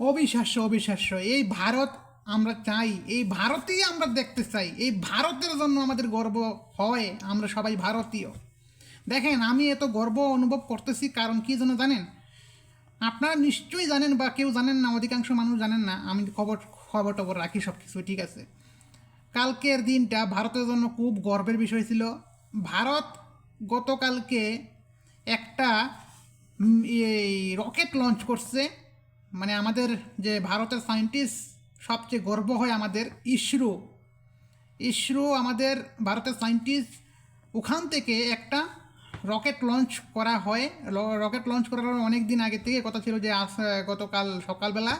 অবিশ্বাস্য অবিশ্বাস্য। এই ভারত আমরা চাই, এই ভারতেই আমরা দেখতে চাই, এই ভারতের জন্য আমাদের গর্ব হয়, আমরা সবাই ভারতীয়। দেখেন, আমি এত গর্ব অনুভব করতেছি, কারণ কি জন্য জানেন? আপনারা নিশ্চয়ই জানেন বা কেউ জানেন না, অধিকাংশ মানুষ জানেন না, আমি খবর খবর টবর রাখি সব কিছু ঠিক আছে? কালকের দিনটা ভারতের জন্য খুব গর্বের বিষয় ছিল। ভারত গতকালকে একটা এই রকেট লঞ্চ করছে। মানে আমাদের যে ভারতের সায়েন্টিস্ট সবচেয়ে গর্ব হয় আমাদের ইসরো। ইসরো আমাদের ভারতের সায়েন্টিস্ট ওখান থেকে একটা রকেট লঞ্চ করা হয়। রকেট লঞ্চ করার অনেক দিন আগে থেকে কথা ছিল যে আহ, গতকাল সকালবেলা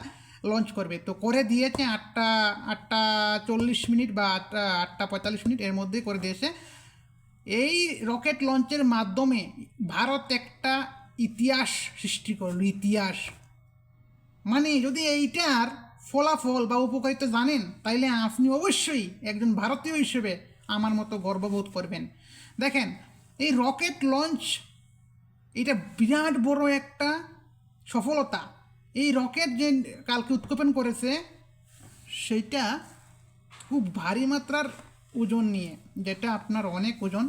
লঞ্চ করবে। তো করে দিয়েছে আটটা আটটা চল্লিশ মিনিট বা আটটা আটটা পঁয়তাল্লিশ মিনিট এর মধ্যে করে দিয়েছে। এই রকেট লঞ্চের মাধ্যমে ভারত একটা ইতিহাস সৃষ্টি করল ইতিহাস। মানে যদি এইটার ফলাফল বা উপকারিতা জানেন, তাইলে আপনি অবশ্যই একজন ভারতীয় হিসেবে আমার মতো গর্ববোধ করবেন। দেখেন, এই রকেট লঞ্চ এটা বিরাট বড় একটা সফলতা। এই রকেট যে কালকে উৎক্ষেপণ করেছে, সেইটা খুব ভারী মাত্রার ওজন নিয়ে, যেটা আপনার অনেক ওজন,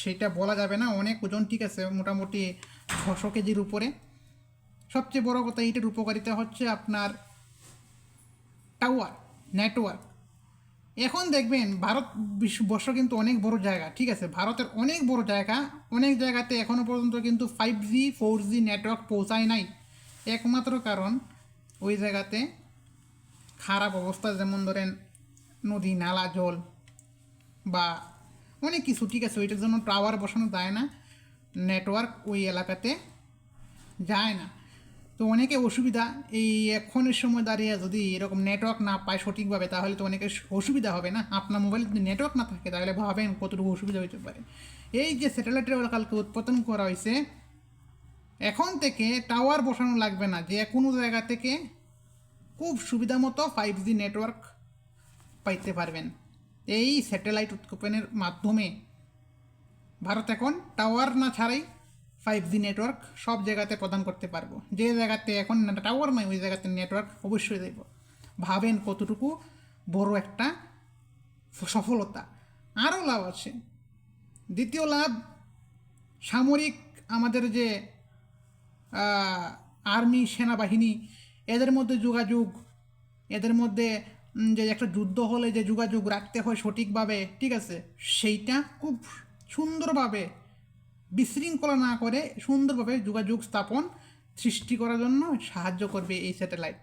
সেটা বলা যাবে না, অনেক ওজন ঠিক আছে, মোটামুটি ছশো কেজির উপরে। সবচেয়ে বড় কথা এটার উপকারিতা হচ্ছে আপনার টাওয়ার নেটওয়ার্ক এখন দেখবেন ভারত বিশ্ববর্ষ কিন্তু অনেক বড় জায়গা, ঠিক আছে? ভারতের অনেক বড় জায়গা, অনেক জায়গাতে এখনও পর্যন্ত কিন্তু five G four G network পৌঁছায় নাই। একমাত্র কারণ ওই জায়গাতে খারাপ অবস্থা, যেমন ধরেন নদী, নালা, জল বা অনেক কিছু, ঠিক আছে? ওইটার জন্য টাওয়ার বসানো যায় না নেটওয়ার্ক ওই এলাকাতে যায় না। তো অনেকে অসুবিধা, এই এখনের সময় দাঁড়িয়ে যদি এরকম নেটওয়ার্ক না পায় সঠিকভাবে, তাহলে তো অনেকের অসুবিধা হবে না। আপনার মোবাইলে যদি নেটওয়ার্ক না থাকে, তাহলে ভাবেন কতটুকু অসুবিধা হতে পারে। এই যে স্যাটেলাইটের কালকে উৎপাদন করা হয়েছে এখন থেকে টাওয়ার বসানো লাগবে না, যে কোনো জায়গা থেকে খুব সুবিধা মতো ফাইভ জি নেটওয়ার্ক পাইতে পারবেন। এই স্যাটেলাইট উৎক্ষেপণের মাধ্যমে ভারত এখন টাওয়ার না ছাড়াই ফাইভ জি নেটওয়ার্ক সব জায়গাতে প্রদান করতে পারব। যে জায়গাতে এখন টাওয়ার নাই, ওই জায়গাতে নেটওয়ার্ক অবশ্যই দেব। ভাবেন কতটুকু বড় একটা সফলতা। আরও লাভ আছে। দ্বিতীয় লাভ, সামরিক আমাদের যে আর্মি সেনাবাহিনী, এদের মধ্যে যোগাযোগ, এদের মধ্যে যে একটা যুদ্ধ হলে যে যোগাযোগ রাখতে হয় সঠিকভাবে, ঠিক আছে? সেইটা খুব সুন্দরভাবে বিশৃঙ্খলা না করে সুন্দরভাবে যোগাযোগ স্থাপন সৃষ্টি করার জন্য সাহায্য করবে এই স্যাটেলাইট।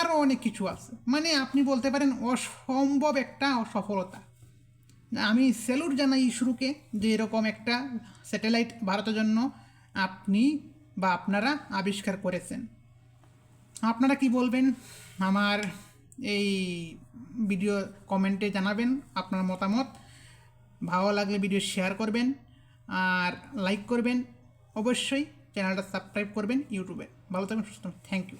আরও অনেক কিছু আছে। মানে আপনি বলতে পারেন অসম্ভব একটা সফলতা আমি স্যালুট জানাই ইসরোকে যে এরকম একটা স্যাটেলাইট ভারতের জন্য আপনি বা আপনারা আবিষ্কার করেছেন। আপনারা কি বলবেন? আমার এই ভিডিও কমেন্টে জানাবেন আপনার মতামত। ভালো লাগলে ভিডিও শেয়ার করবেন। আর লাইক করবেন অবশ্যই চ্যানেলটা সাবস্ক্রাইব করবেন ইউটিউবে। ভালো থাকবেন সুস্থ থ্যাংক ইউ